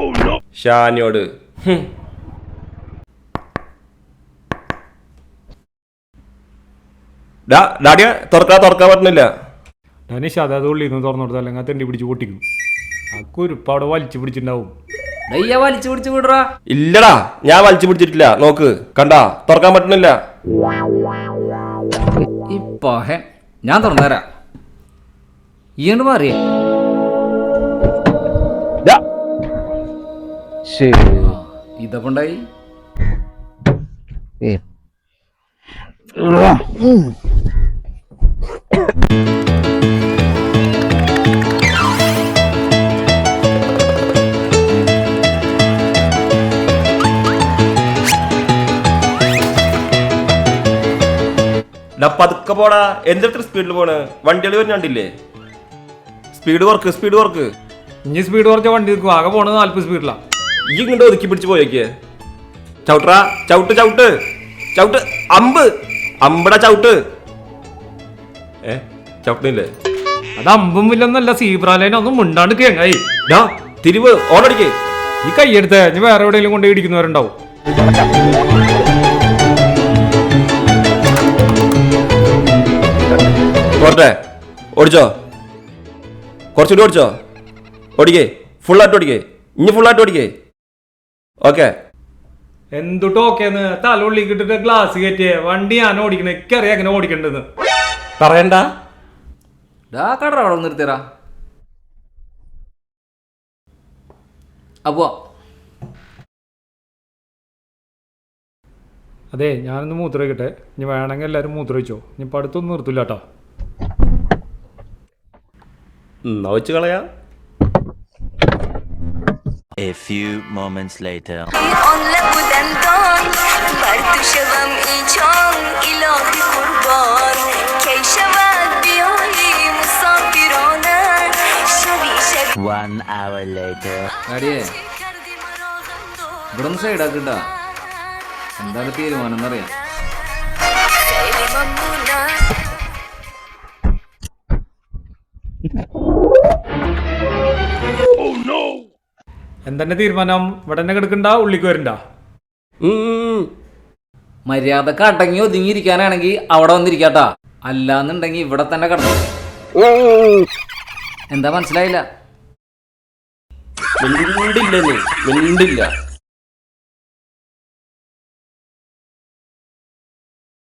Oh, ഷാനിയോട്. ഡാഡിയ തുറക്കാൻ തുറക്കാൻ പറ്റുന്നില്ല ധനുഷ് അത് അതുള്ളി ഇന്ന് തുറന്നു കൊടുത്താൽ അല്ലെങ്കിൽ തെണ്ടി പിടിച്ച് പൊട്ടിക്കും. അക്കുരുപ്പ് അവിടെ വലിച്ചു പിടിച്ചിട്ടുണ്ടാവും. ദയ്യ വലിച്ചു പിടിച്ചു വിടറാ. ഇല്ലടാ ഞാൻ വലിച്ചു പിടിച്ചിട്ടില്ല നോക്ക് കണ്ടാ തുറക്കാൻ പറ്റുന്നില്ല ഇപ്പൊ ഞാൻ തുറന്നു തരാം ഇയാണ് ശരി. ഇതപ്പം ഉണ്ടായി? ഏ. ഡാ പതുക്കെ പോടാ. എന്തിനത്ര സ്പീഡിൽ പോണ്? വണ്ടികൾ വരുന്നുണ്ടില്ലേ സ്പീഡ് വർക്ക് സ്പീഡ് വർക്ക് ഇനി സ്പീഡ് കുറച്ച വണ്ടി നിൽക്കും. ആകെ പോണത് നാല്പത് സ്പീഡിലാണ് ഈ ഇങ്ങോട്ട് ഒതുക്കി പിടിച്ച് പോയേക്ക്. ചവിട്ടറാ ചവിട്ട് ചവിട്ട് ചവിട്ട് അമ്പ് അമ്പടാ ചവിട്ട്. ഏ ചവിട്ടുന്നില്ലേ അത് അമ്പും ഇല്ലെന്നല്ല സീബ്രാലൈൻ ഒന്നും മുണ്ടാണ്ട് കേങ്ങായി. ഡാ തിരിവ് ഓടടിക്കേ. ഈ കൈയെടുത്ത് ഇനി വേറെ എവിടെയെങ്കിലും കൊണ്ട് ഇടിക്കുന്നവരുണ്ടാവും. പോട്ടെ ഓടിച്ചോ. കുറച്ചുകൂടി ഓടിച്ചോ. ഓടിക്കേ ഫുള്ളായിട്ട് ഓടിക്കേ. ഇനി ഫുള്ളായിട്ട് ഓടിക്കേ. ഓക്കെ. എന്തുട്ടോ ഓക്കേന്ന്? തല ഉള്ളിക്കിട്ടിട്ട് ഗ്ലാസ് കയറ്റിയേ വണ്ടി ഞാൻ ഓടിക്കണേ. എനിക്കറിയാം എങ്ങനെ ഓടിക്കണ്ടെന്ന്. പറയണ്ട. ഡാ കടറ അവിടെ ഒന്ന് നിർത്തിയറാ അപ്പോ അതെ ഞാനൊന്ന് മൂത്ര വയ്ക്കട്ടെ ഇനി വേണമെങ്കിൽ എല്ലാവരും മൂത്ര വെച്ചോ ഇനി ഇപ്പം അടുത്തൊന്നും നിർത്തില്ല കേട്ടോ എന്നാ വെച്ച് കളയാ. A few moments later. Onunla bu dendon Bertuşevem içan ilahi kurban Keyşevet biyali musafirane Şevi şevi One hour later. ഡാഡിയേ Kerdi marağımda ഇവിടെ ഒന്ന് സൈഡാക്കിട്ടാ എന്താണ് തീരുമാനം എന്നറിയാം Seyri mamnuna എന്തെന്നെ തീരുമാനം? ഇവിടെ തന്നെ കിടക്കണ്ട? ഉള്ളിക്ക് വരണ്ട. മര്യാദയ്ക്ക് അടങ്ങി ഒതുങ്ങിയിരിക്കാനാണെങ്കിൽ അവിടെ വന്നിരിക്കാട്ടാ. അല്ലാന്നുണ്ടെങ്കിൽ ഇവിടെ തന്നെ കിടന്നു. എന്താ മനസ്സിലായില്ല? മിണ്ടില്ല.